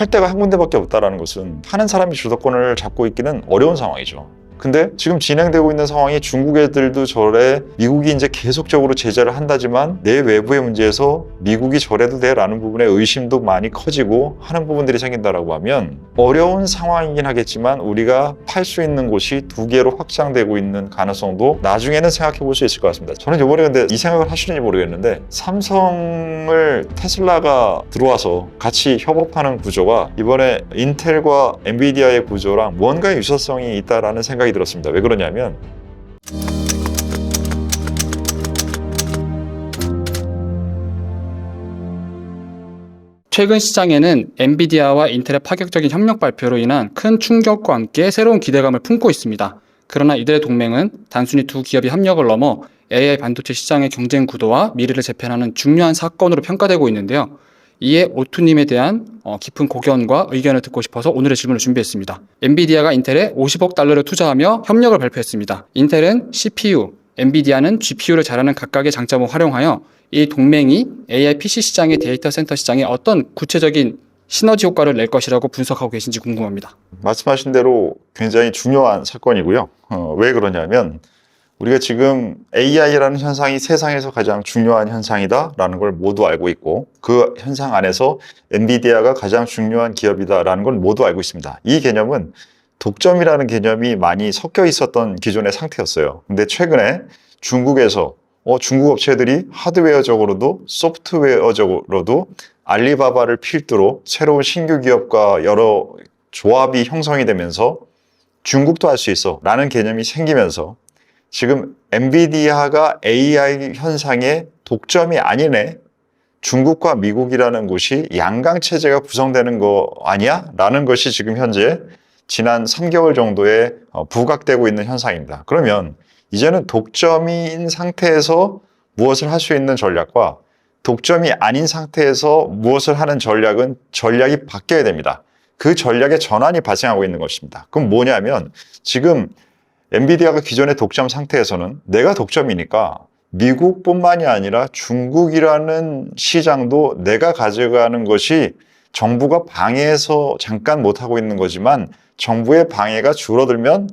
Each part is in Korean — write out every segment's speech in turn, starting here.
팔 데가 한 군데밖에 없다라는 것은 파는 사람이 주도권을 잡고 있기는 어려운 상황이죠. 근데 지금 진행되고 있는 상황이 중국 애들도 저래 미국이 이제 계속적으로 제재를 한다지만 내 외부의 문제에서 미국이 저래도 돼라는 부분에 의심도 많이 커지고 하는 부분들이 생긴다라고 하면 어려운 상황이긴 하겠지만 우리가 팔 수 있는 곳이 두 개로 확장되고 있는 가능성도 나중에는 생각해 볼 수 있을 것 같습니다. 저는 이번에 근데 이 생각을 하시는지 모르겠는데 삼성을 테슬라가 들어와서 같이 협업하는 구조가 이번에 인텔과 엔비디아의 구조랑 뭔가 유사성이 있다라는 생각이 들었습니다. 왜 그러냐면 최근 시장에는 엔비디아와 인텔의 파격적인 협력 발표로 인한 큰 충격과 함께 새로운 기대감을 품고 있습니다. 그러나 이들의 동맹은 단순히 두 기업이 협력을 넘어 AI 반도체 시장의 경쟁 구도와 미래를 재편하는 중요한 사건으로 평가되고 있는데요. 이에 오투님에 대한 어, 깊은 고견과 의견을 듣고 싶어서 오늘의 질문을 준비했습니다. 엔비디아가 인텔에 50억 달러를 투자하며 협력을 발표했습니다. 인텔은 CPU, 엔비디아는 GPU를 잘하는 각각의 장점을 활용하여 이 동맹이 AI PC 시장의 데이터 센터 시장에 어떤 구체적인 시너지 효과를 낼 것이라고 분석하고 계신지 궁금합니다. 말씀하신 대로 굉장히 중요한 사건이고요. 어, 왜 그러냐면 우리가 지금 AI라는 현상이 세상에서 가장 중요한 현상이다라는 걸 모두 알고 있고 그 현상 안에서 엔비디아가 가장 중요한 기업이다라는 걸 모두 알고 있습니다. 이 개념은 독점이라는 개념이 많이 섞여 있었던 기존의 상태였어요. 근데 최근에 중국에서 어, 중국 업체들이 하드웨어적으로도 소프트웨어적으로도 알리바바를 필두로 새로운 신규 기업과 여러 조합이 형성이 되면서 중국도 할 수 있어 라는 개념이 생기면서 지금 엔비디아가 AI 현상의 독점이 아니네. 중국과 미국이라는 곳이 양강 체제가 구성되는 거 아니야? 라는 것이 지금 현재 지난 3개월 정도에 어, 부각되고 있는 현상입니다. 그러면 이제는 독점인 상태에서 무엇을 할 수 있는 전략과 독점이 아닌 상태에서 무엇을 하는 전략은 전략이 바뀌어야 됩니다. 그 전략의 전환이 발생하고 있는 것입니다. 그럼 뭐냐면 지금 엔비디아가 기존의 독점 상태에서는 내가 독점이니까 미국뿐만이 아니라 중국이라는 시장도 내가 가져가는 것이 정부가 방해해서 잠깐 못하고 있는 거지만 정부의 방해가 줄어들면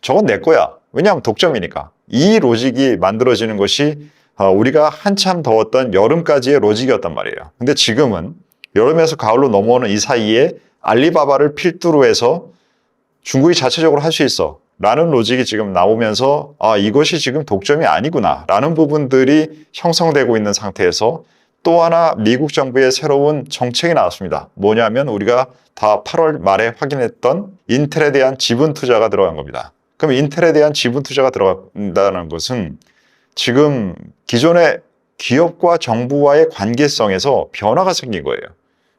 저건 내 거야. 왜냐하면 독점이니까. 이 로직이 만들어지는 것이 어, 우리가 한참 더웠던 여름까지의 로직이었단 말이에요. 근데 지금은 여름에서 가을로 넘어오는 이 사이에 알리바바를 필두로 해서 중국이 자체적으로 할 수 있어. 라는 로직이 지금 나오면서 아, 이것이 지금 독점이 아니구나. 라는 부분들이 형성되고 있는 상태에서 또 하나 미국 정부의 새로운 정책이 나왔습니다. 뭐냐면 우리가 다 8월 말에 확인했던 인텔에 대한 지분 투자가 들어간 겁니다. 그럼 인텔에 대한 지분 투자가 들어간다는 것은 지금 기존의 기업과 정부와의 관계성에서 변화가 생긴 거예요.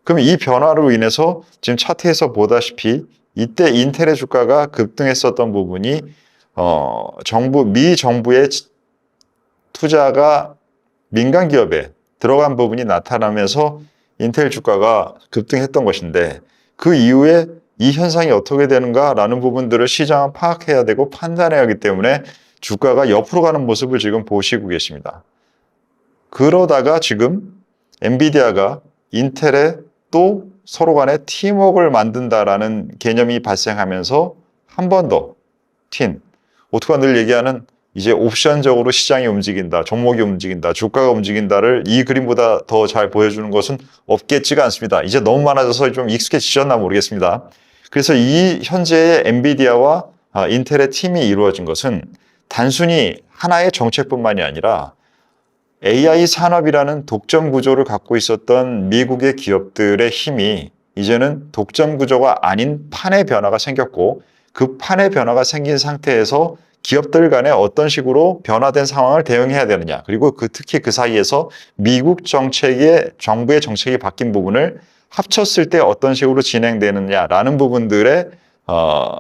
그럼 이 변화로 인해서 지금 차트에서 보다시피 이때 인텔의 주가가 급등했었던 부분이 어, 정부 미 정부의 투자가 민간 기업에 들어간 부분이 나타나면서 인텔 주가가 급등했던 것인데 그 이후에 이 현상이 어떻게 되는가라는 부분들을 시장은 파악해야 되고 판단해야 하기 때문에 주가가 옆으로 가는 모습을 지금 보시고 계십니다. 그러다가 지금 엔비디아가 인텔에 또 서로 간에 팀워크를 만든다라는 개념이 발생하면서 한 번 더 튄. 오토가 늘 얘기하는 이제 옵션적으로 시장이 움직인다, 종목이 움직인다, 주가가 움직인다를 이 그림보다 더 잘 보여주는 것은 없겠지가 않습니다. 이제 너무 많아져서 좀 익숙해지셨나 모르겠습니다. 그래서 이 현재의 엔비디아와 아, 인텔의 팀이 이루어진 것은 단순히 하나의 정책뿐만이 아니라 AI 산업이라는 독점 구조를 갖고 있었던 미국의 기업들의 힘이 이제는 독점 구조가 아닌 판의 변화가 생겼고 그 판의 변화가 생긴 상태에서 기업들 간에 어떤 식으로 변화된 상황을 대응해야 되느냐. 그리고 그 특히 그 사이에서 미국 정책의 정부의 정책이 바뀐 부분을 합쳤을 때 어떤 식으로 진행되느냐라는 부분들의 어,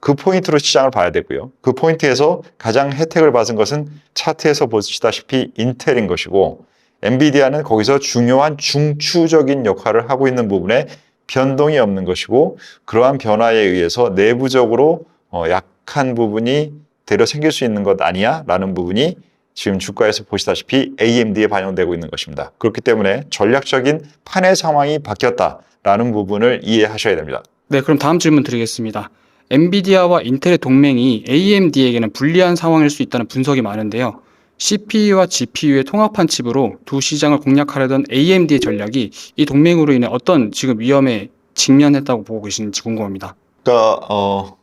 그 포인트로 시장을 봐야 되고요. 그 포인트에서 가장 혜택을 받은 것은 차트에서 보시다시피 인텔인 것이고 엔비디아는 거기서 중요한 중추적인 역할을 하고 있는 부분에 변동이 없는 것이고 그러한 변화에 의해서 내부적으로 어, 약한 부분이 되려 생길 수 있는 것 아니야? 라는 부분이 지금 주가에서 보시다시피 AMD에 반영되고 있는 것입니다. 그렇기 때문에 전략적인 판의 상황이 바뀌었다. 라는 부분을 이해하셔야 됩니다. 네, 그럼 다음 질문 드리겠습니다. 엔비디아와 인텔의 동맹이 AMD에게는 불리한 상황일 수 있다는 분석이 많은데요. CPU와 GPU의 통합한 칩으로 두 시장을 공략하려던 AMD의 전략이 이 동맹으로 인해 어떤 지금 위험에 직면했다고 보고 계시는지 궁금합니다. 그러니까 어,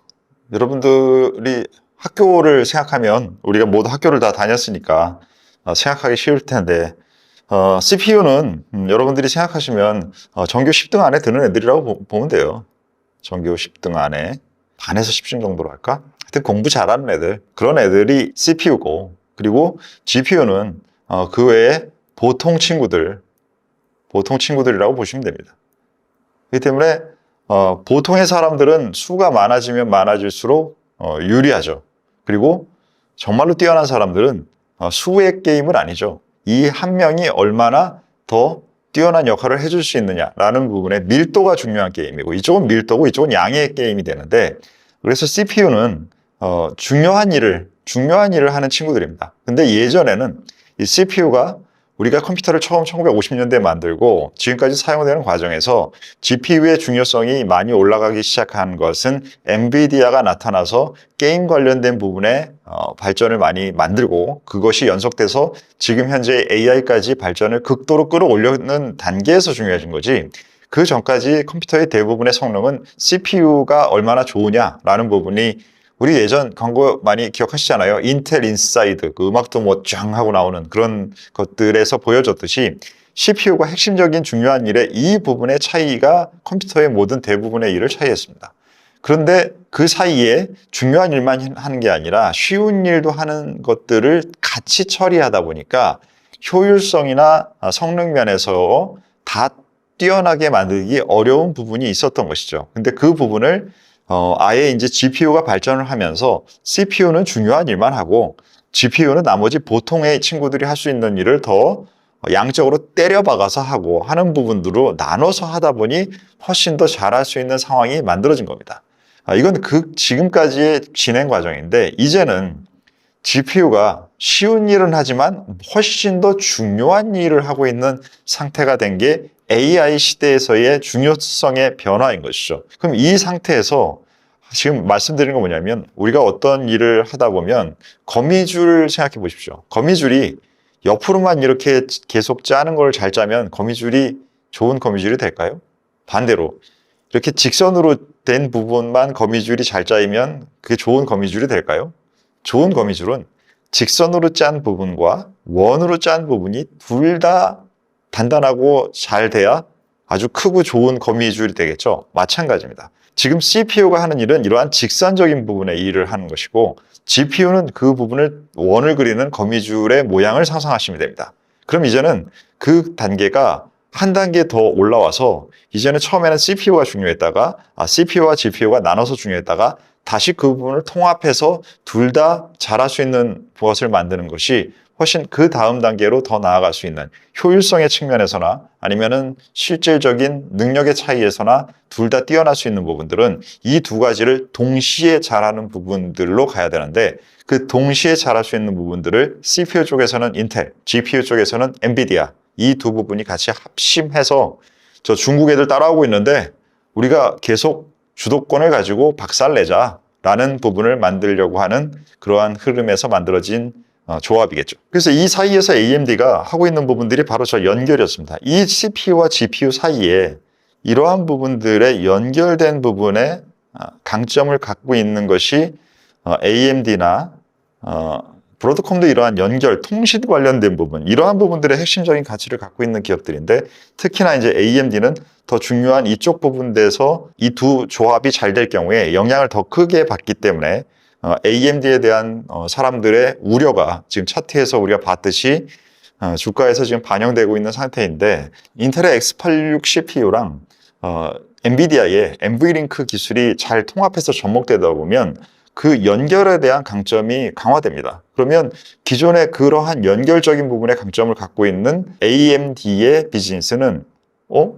여러분들이 학교를 생각하면 우리가 모두 학교를 다 다녔으니까 어, 생각하기 쉬울 텐데 어, CPU는 여러분들이 생각하시면 어, 전교 10등 안에 드는 애들이라고 보, 보면 돼요. 전교 10등 안에 반에서 10등 정도로 할까? 하여튼 공부 잘하는 애들 그런 애들이 CPU고 그리고 GPU는 어, 그 외에 보통 친구들 보통 친구들이라고 보시면 됩니다. 그렇기 때문에 어, 보통의 사람들은 수가 많아지면 많아질수록 어, 유리하죠. 그리고 정말로 뛰어난 사람들은 어, 수의 게임은 아니죠. 이 한 명이 얼마나 더 뛰어난 역할을 해줄 수 있느냐라는 부분에 밀도가 중요한 게임이고 이쪽은 밀도고 이쪽은 양의 게임이 되는데 그래서 CPU는 어, 중요한 일을 중요한 일을 하는 친구들입니다. 근데 예전에는 이 CPU가 우리가 컴퓨터를 처음 1950년대에 만들고 지금까지 사용되는 과정에서 GPU의 중요성이 많이 올라가기 시작한 것은 엔비디아가 나타나서 게임 관련된 부분에 어, 발전을 많이 만들고 그것이 연속돼서 지금 현재 AI까지 발전을 극도로 끌어올리는 단계에서 중요해진 거지. 그 전까지 컴퓨터의 대부분의 성능은 CPU가 얼마나 좋으냐라는 부분이 우리 예전 광고 많이 기억하시잖아요. 인텔 인사이드 그 음악도 뭐쫙 하고 나오는 그런 것들에서 보여줬듯이 CPU가 핵심적인 중요한 일에 이 부분의 차이가 컴퓨터의 모든 대부분의 일을 차이했습니다. 그런데 그 사이에 중요한 일만 하는 게 아니라 쉬운 일도 하는 것들을 같이 처리하다 보니까 효율성이나 성능 면에서 다 뛰어나게 만들기 어려운 부분이 있었던 것이죠. 근데 그 부분을 어, 아예 이제 GPU가 발전을 하면서 CPU는 중요한 일만 하고 GPU는 나머지 보통의 친구들이 할 수 있는 일을 더 양적으로 때려박아서 하고 하는 부분들로 나눠서 하다 보니 훨씬 더 잘할 수 있는 상황이 만들어진 겁니다. 아, 이건 그 지금까지의 진행 과정인데 이제는 GPU가 쉬운 일은 하지만 훨씬 더 중요한 일을 하고 있는 상태가 된 게 AI 시대에서의 중요성의 변화인 것이죠. 그럼 이 상태에서 지금 말씀드리는 건 뭐냐면 우리가 어떤 일을 하다 보면 거미줄을 생각해 보십시오. 거미줄이 옆으로만 이렇게 계속 짜는 걸 잘 짜면 거미줄이 좋은 거미줄이 될까요? 반대로 이렇게 직선으로 된 부분만 거미줄이 잘 짜이면 그게 좋은 거미줄이 될까요? 좋은 거미줄은 직선으로 짠 부분과 원으로 짠 부분이 둘 다 단단하고 잘 돼야 아주 크고 좋은 거미줄이 되겠죠. 마찬가지입니다. 지금 CPU가 하는 일은 이러한 직선적인 부분의 일을 하는 것이고 GPU는 그 부분을 원을 그리는 거미줄의 모양을 상상하시면 됩니다. 그럼 이제는 그 단계가 한 단계 더 올라와서 이제는 처음에는 CPU가 중요했다가 아, CPU와 GPU가 나눠서 중요했다가 다시 그 부분을 통합해서 둘 다 잘할 수 있는 것을 만드는 것이 훨씬 그 다음 단계로 더 나아갈 수 있는 효율성의 측면에서나 아니면은 실질적인 능력의 차이에서나 둘 다 뛰어날 수 있는 부분들은 이 두 가지를 동시에 잘하는 부분들로 가야 되는데 그 동시에 잘할 수 있는 부분들을 CPU 쪽에서는 인텔, GPU 쪽에서는 엔비디아 이 두 부분이 같이 합심해서 저 중국 애들 따라오고 있는데 우리가 계속 주도권을 가지고 박살내자라는 부분을 만들려고 하는 그러한 흐름에서 만들어진 어, 조합이겠죠. 그래서 이 사이에서 AMD가 하고 있는 부분들이 바로 저 연결이었습니다. 이 CPU와 GPU 사이에 이러한 부분들의 연결된 부분에 아, 강점을 갖고 있는 것이 어, AMD나 브로드컴도 이러한 연결, 통신 관련된 부분, 이러한 부분들의 핵심적인 가치를 갖고 있는 기업들인데 특히나 이제 AMD는 더 중요한 이쪽 부분에서 이 두 조합이 잘 될 경우에 영향을 더 크게 받기 때문에 어, AMD에 대한 어, 사람들의 우려가 지금 차트에서 우리가 봤듯이 어, 주가에서 지금 반영되고 있는 상태인데 인텔의 X86 CPU랑 어, 엔비디아의 NVLink 기술이 잘 통합해서 접목되다 보면 그 연결에 대한 강점이 강화됩니다. 그러면 기존의 그러한 연결적인 부분의 강점을 갖고 있는 AMD의 비즈니스는 어?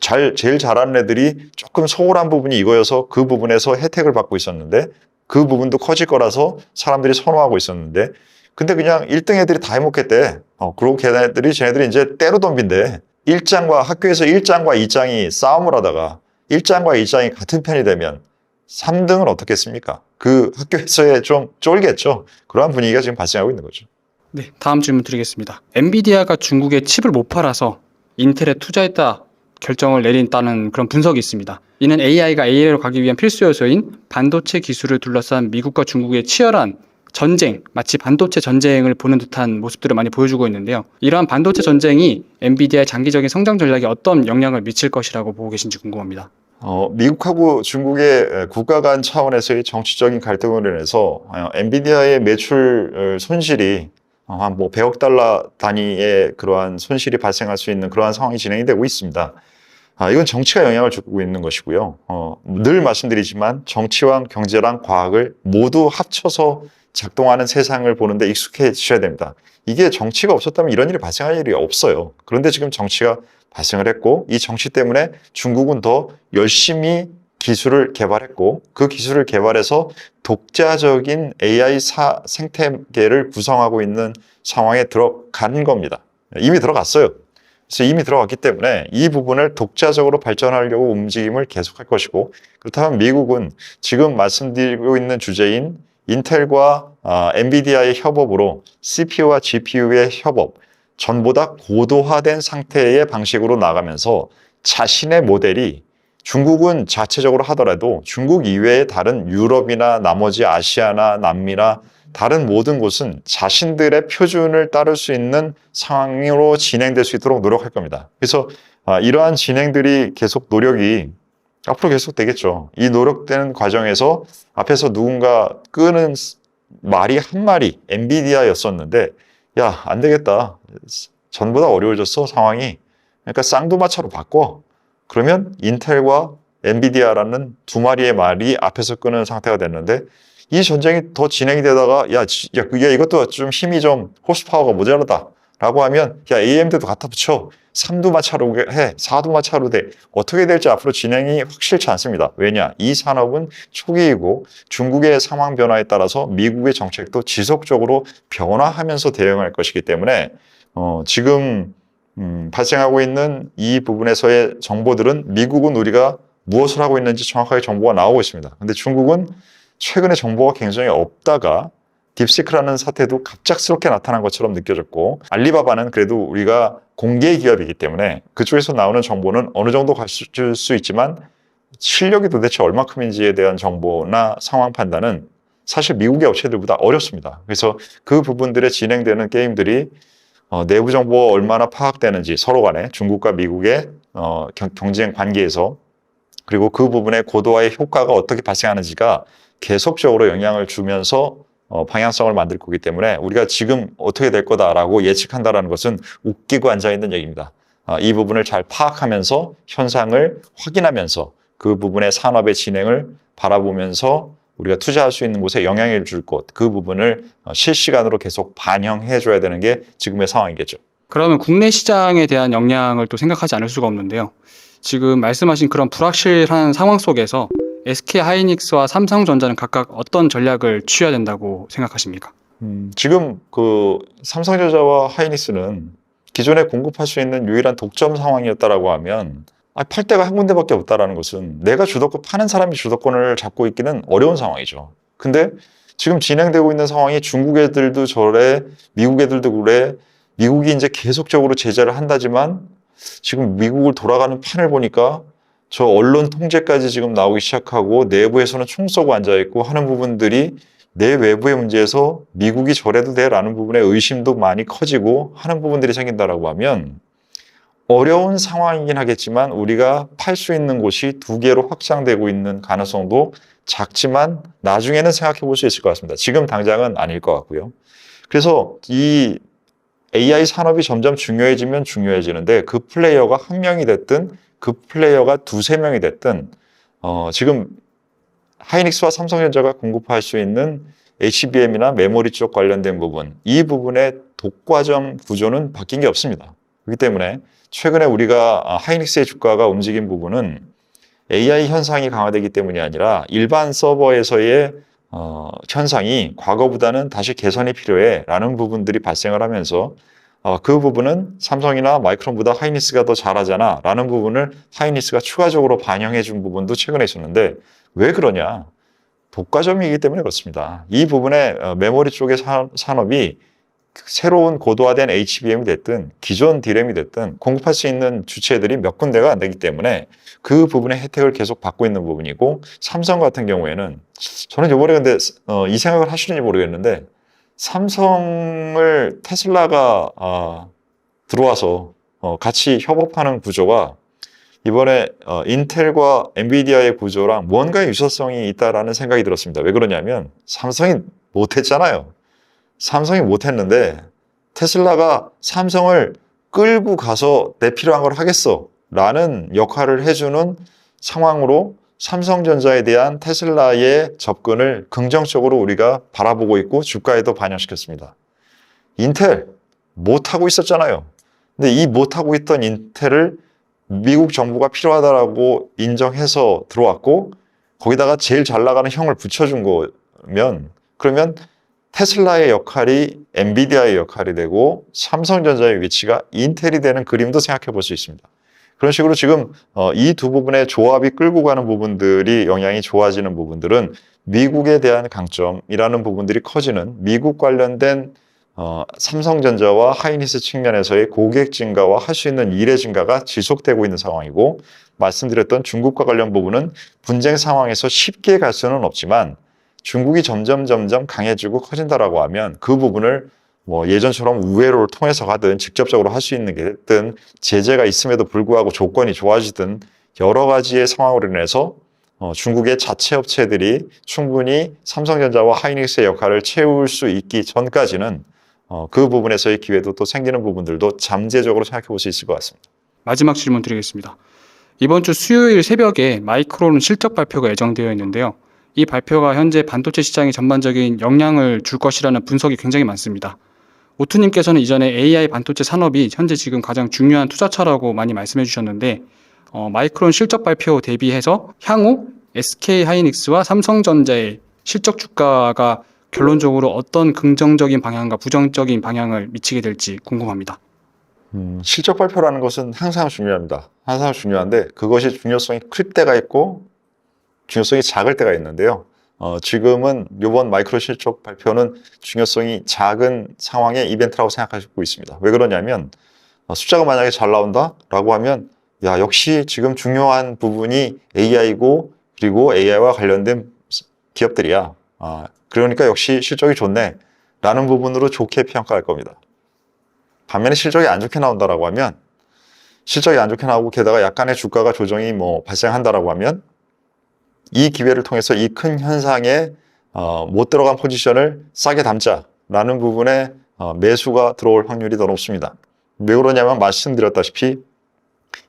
잘, 제일 잘하는 애들이 조금 소홀한 부분이 이거여서 그 부분에서 혜택을 받고 있었는데 그 부분도 커질 거라서 사람들이 선호하고 있었는데 근데 그냥 1등 애들이 다 해먹겠대. 어, 그리고 걔네들이 쟤네들이 이제 때로 덤빈대. 1장과 학교에서 1장과 2장이 싸움을 하다가 1장과 2장이 같은 편이 되면 3등은 어떻겠습니까? 그 학교에서의 좀 쫄겠죠. 그러한 분위기가 지금 발생하고 있는 거죠. 네, 다음 질문 드리겠습니다. 엔비디아가 중국에 칩을 못 팔아서 인텔에 투자했다 결정을 내린다는 그런 분석이 있습니다. 이는 AI가 AI로 가기 위한 필수 요소인 반도체 기술을 둘러싼 미국과 중국의 치열한 전쟁, 마치 반도체 전쟁을 보는 듯한 모습들을 많이 보여주고 있는데요. 이러한 반도체 전쟁이 엔비디아의 장기적인 성장 전략에 어떤 영향을 미칠 것이라고 보고 계신지 궁금합니다. 어, 미국하고 중국의 국가 간 차원에서의 정치적인 갈등으로 인해서 어, 엔비디아의 매출 어, 손실이 어, 한뭐 100억 달러 단위의 그러한 손실이 발생할 수 있는 그러한 상황이 진행이 되고 있습니다. 아, 이건 정치가 영향을 주고 있는 것이고요. 어, 늘 말씀드리지만 정치와 경제랑 과학을 모두 합쳐서 작동하는 세상을 보는데 익숙해지셔야 됩니다. 이게 정치가 없었다면 이런 일이 발생할 일이 없어요. 그런데 지금 정치가 발생을 했고 이 정치 때문에 중국은 더 열심히 기술을 개발했고 그 기술을 개발해서 독자적인 AI 사 생태계를 구성하고 있는 상황에 들어간 겁니다. 이미 들어갔어요. 그래서 이미 들어갔기 때문에 이 부분을 독자적으로 발전하려고 움직임을 계속할 것이고 그렇다면 미국은 지금 말씀드리고 있는 주제인 인텔과 아, 엔비디아의 협업으로 CPU와 GPU의 협업, 전보다 고도화된 상태의 방식으로 나가면서 자신의 모델이 중국은 자체적으로 하더라도 중국 이외의 다른 유럽이나 나머지 아시아나 남미나 다른 모든 곳은 자신들의 표준을 따를 수 있는 상황으로 진행될 수 있도록 노력할 겁니다. 그래서 아, 이러한 진행들이 계속 노력이 앞으로 계속 되겠죠. 이 노력되는 과정에서 앞에서 누군가 끄는 말이 한 마리 엔비디아였었는데 야, 안 되겠다. 전보다 어려워졌어, 상황이. 그러니까 쌍두마차로 바꿔. 그러면 인텔과 엔비디아라는 두 마리의 말이 앞에서 끄는 상태가 됐는데 이 전쟁이 더 진행이 되다가 야, 지- 야, 그게 이것도 좀 힘이 좀 호스파워가 모자라다. 라고 하면 야, AMD도 갖다 붙여. 3두마 차로 해. 4두마 차로 돼. 어떻게 될지 앞으로 진행이 확실치 않습니다. 왜냐? 이 산업은 초기이고 중국의 상황 변화에 따라서 미국의 정책도 지속적으로 변화하면서 대응할 것이기 때문에 어, 지금 음, 발생하고 있는 이 부분에서의 정보들은 미국은 우리가 무엇을 하고 있는지 정확하게 정보가 나오고 있습니다. 근데 중국은 최근에 정보가 굉장히 없다가 딥시크라는 사태도 갑작스럽게 나타난 것처럼 느껴졌고 알리바바는 그래도 우리가 공개 기업이기 때문에 그쪽에서 나오는 정보는 어느 정도 가질 수 있지만 실력이 도대체 얼마큼인지에 대한 정보나 상황 판단은 사실 미국의 업체들보다 어렵습니다. 그래서 그 부분들에 진행되는 게임들이 어, 내부 정보가 얼마나 파악되는지 서로 간에 중국과 미국의 어, 경, 경쟁 관계에서 그리고 그 부분의 고도화의 효과가 어떻게 발생하는지가 계속적으로 영향을 주면서 어, 방향성을 만들 거기 때문에 우리가 지금 어떻게 될 거다라고 예측한다라는 것은 웃기고 앉아 있는 얘기입니다. 아, 이 부분을 잘 파악하면서 현상을 확인하면서 그 부분의 산업의 진행을 바라보면서 우리가 투자할 수 있는 곳에 영향을 줄 곳, 그 부분을 어, 실시간으로 계속 반영해 줘야 되는 게 지금의 상황이겠죠. 그러면 국내 시장에 대한 영향을 또 생각하지 않을 수가 없는데요. 지금 말씀하신 그런 불확실한 상황 속에서 SK 하이닉스와 삼성전자는 각각 어떤 전략을 취해야 된다고 생각하십니까? 음, 지금 그 삼성전자와 하이닉스는 기존에 공급할 수 있는 유일한 독점 상황이었다라고 하면 아, 팔 데가 한 군데밖에 없다라는 것은 내가 주도권 파는 사람이 주도권을 잡고 있기는 어려운 상황이죠. 근데 지금 진행되고 있는 상황이 중국 애들도 저래, 미국 애들도 그래. 미국이 이제 계속적으로 제재를 한다지만 지금 미국을 돌아가는 판을 보니까 저 언론 통제까지 지금 나오기 시작하고 내부에서는 총 쏘고 앉아 있고 하는 부분들이 내 외부의 문제에서 미국이 저래도 돼 라는 부분에 의심도 많이 커지고 하는 부분들이 생긴다라고 하면 어려운 상황이긴 하겠지만 우리가 팔 수 있는 곳이 두 개로 확장되고 있는 가능성도 작지만 나중에는 생각해 볼 수 있을 것 같습니다. 지금 당장은 아닐 것 같고요. 그래서 이 AI 산업이 점점 중요해지면 중요해지는데 그 플레이어가 한 명이 됐든 그 플레이어가 두세 명이 됐든 어, 지금 하이닉스와 삼성전자가 공급할 수 있는 HBM이나 메모리 쪽 관련된 부분, 이 부분의 독과점 구조는 바뀐 게 없습니다. 그렇기 때문에 최근에 우리가 아, 하이닉스의 주가가 움직인 부분은 AI 현상이 강화되기 때문이 아니라 일반 서버에서의 어, 현상이 과거보다는 다시 개선이 필요해 라는 부분들이 발생을 하면서 어, 그 부분은 삼성이나 마이크론보다 하이니스가 더 잘하잖아 라는 부분을 하이니스가 추가적으로 반영해 준 부분도 최근에 있었는데 왜 그러냐 독과점이기 때문에 그렇습니다. 이 부분에 어, 메모리 쪽의 산- 산업이 새로운 고도화된 HBM이 됐든 기존 D램이 됐든 공급할 수 있는 주체들이 몇 군데가 안 되기 때문에 그 부분의 혜택을 계속 받고 있는 부분이고 삼성 같은 경우에는 저는 이번에 근데 어, 이 생각을 하시는지 모르겠는데 삼성을 테슬라가 아, 들어와서 어, 같이 협업하는 구조가 이번에 어, 인텔과 엔비디아의 구조랑 뭔가의 유사성이 있다라는 생각이 들었습니다. 왜 그러냐면 삼성이 못했잖아요. 삼성이 못했는데 테슬라가 삼성을 끌고 가서 내 필요한 걸 하겠어 라는 역할을 해주는 상황으로 삼성전자에 대한 테슬라의 접근을 긍정적으로 우리가 바라보고 있고 주가에도 반영시켰습니다. 인텔 못하고 있었잖아요. 근데 이 못하고 있던 인텔을 미국 정부가 필요하다라고 인정해서 들어왔고 거기다가 제일 잘 나가는 형을 붙여준 거면 그러면 테슬라의 역할이 엔비디아의 역할이 되고 삼성전자의 위치가 인텔이 되는 그림도 생각해 볼 수 있습니다. 그런 식으로 지금 어, 이 두 부분의 조합이 끌고 가는 부분들이 영향이 좋아지는 부분들은 미국에 대한 강점이라는 부분들이 커지는 미국 관련된 어, 삼성전자와 하이니스 측면에서의 고객 증가와 할 수 있는 일의 증가가 지속되고 있는 상황이고 말씀드렸던 중국과 관련 부분은 분쟁 상황에서 쉽게 갈 수는 없지만 중국이 점점 점점 강해지고 커진다라고 하면 그 부분을 뭐 예전처럼 우회로를 통해서 가든 직접적으로 할 수 있는 게 됐든 제재가 있음에도 불구하고 조건이 좋아지든 여러 가지의 상황으로 인해서 어, 중국의 자체 업체들이 충분히 삼성전자와 하이닉스의 역할을 채울 수 있기 전까지는 어, 그 부분에서의 기회도 또 생기는 부분들도 잠재적으로 생각해 볼 수 있을 것 같습니다. 마지막 질문 드리겠습니다. 이번 주 수요일 새벽에 마이크론 실적 발표가 예정되어 있는데요. 이 발표가 현재 반도체 시장에 전반적인 영향을 줄 것이라는 분석이 굉장히 많습니다. 오투님께서는 이전에 AI 반도체 산업이 현재 지금 가장 중요한 투자처라고 많이 말씀해 주셨는데, 어, 마이크론 실적 발표 대비해서 향후 SK 하이닉스와 삼성전자의 실적 주가가 결론적으로 어떤 긍정적인 방향과 부정적인 방향을 미치게 될지 궁금합니다. 음, 실적 발표라는 것은 항상 중요합니다. 항상 중요한데 그것이 중요성이 클 때가 있고 중요성이 작을 때가 있는데요. 어, 지금은 이번 마이크로 실적 발표는 중요성이 작은 상황의 이벤트라고 생각하고 있습니다. 왜 그러냐면 어, 숫자가 만약에 잘 나온다라고 하면 야 역시 지금 중요한 부분이 AI고 그리고 AI와 관련된 기업들이야. 아, 그러니까 역시 실적이 좋네. 라는 부분으로 좋게 평가할 겁니다. 반면에 실적이 안 좋게 나온다라고 하면 실적이 안 좋게 나오고 게다가 약간의 주가가 조정이 뭐 발생한다라고 하면 이 기회를 통해서 이 큰 현상에 어, 못 들어간 포지션을 싸게 담자라는 부분에 어, 매수가 들어올 확률이 더 높습니다. 왜 그러냐면 말씀드렸다시피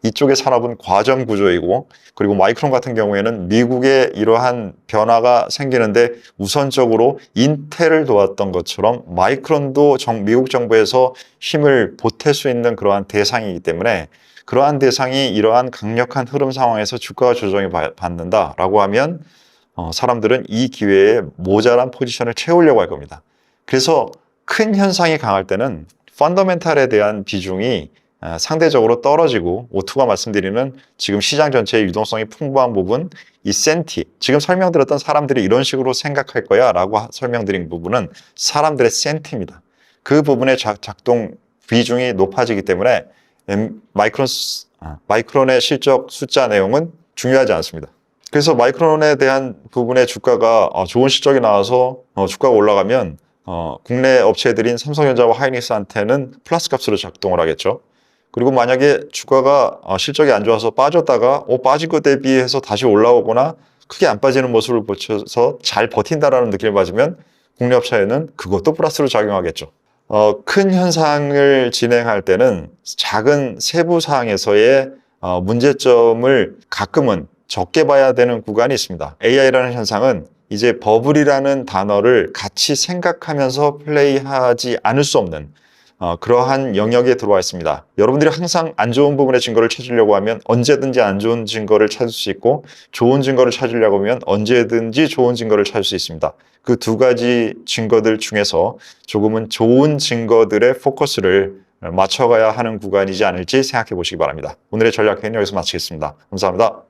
이쪽의 산업은 과점 구조이고 그리고 마이크론 같은 경우에는 미국의 이러한 변화가 생기는데 우선적으로 인텔을 도왔던 것처럼 마이크론도 정- 미국 정부에서 힘을 보탤 수 있는 그러한 대상이기 때문에 그러한 대상이 이러한 강력한 흐름 상황에서 주가가 조정이 바- 받는다라고 하면 어, 사람들은 이 기회에 모자란 포지션을 채우려고 할 겁니다. 그래서 큰 현상이 강할 때는 펀더멘탈에 대한 비중이 아, 상대적으로 떨어지고 오투가 말씀드리는 지금 시장 전체의 유동성이 풍부한 부분 이 센티 지금 설명드렸던 사람들이 이런 식으로 생각할 거야 라고 하- 설명드린 부분은 사람들의 센티입니다. 그 부분의 작- 작동 비중이 높아지기 때문에 엠- 마이크론, 수- 아, 마이크론의 실적 숫자 내용은 중요하지 않습니다. 그래서 마이크론에 대한 부분의 주가가 어, 좋은 실적이 나와서 어, 주가가 올라가면 어, 국내 업체들인 삼성전자와 하이닉스한테는 플러스 값으로 작동을 하겠죠. 그리고 만약에 주가가 어, 실적이 안 좋아서 빠졌다가 어, 빠진 것 대비해서 다시 올라오거나 크게 안 빠지는 모습을 보여서 잘 버틴다라는 느낌을 받으면 국내 업체에는 그것도 플러스로 작용하겠죠. 어, 큰 현상을 진행할 때는 작은 세부 사항에서의 어, 문제점을 가끔은 적게 봐야 되는 구간이 있습니다. AI라는 현상은 이제 버블이라는 단어를 같이 생각하면서 플레이하지 않을 수 없는 어, 그러한 영역에 들어와 있습니다. 여러분들이 항상 안 좋은 부분의 증거를 찾으려고 하면 언제든지 안 좋은 증거를 찾을 수 있고 좋은 증거를 찾으려고 하면 언제든지 좋은 증거를 찾을 수 있습니다. 그 두 가지 증거들 중에서 조금은 좋은 증거들의 포커스를 맞춰가야 하는 구간이지 않을지 생각해 보시기 바랍니다. 오늘의 전략회의는 여기서 마치겠습니다. 감사합니다.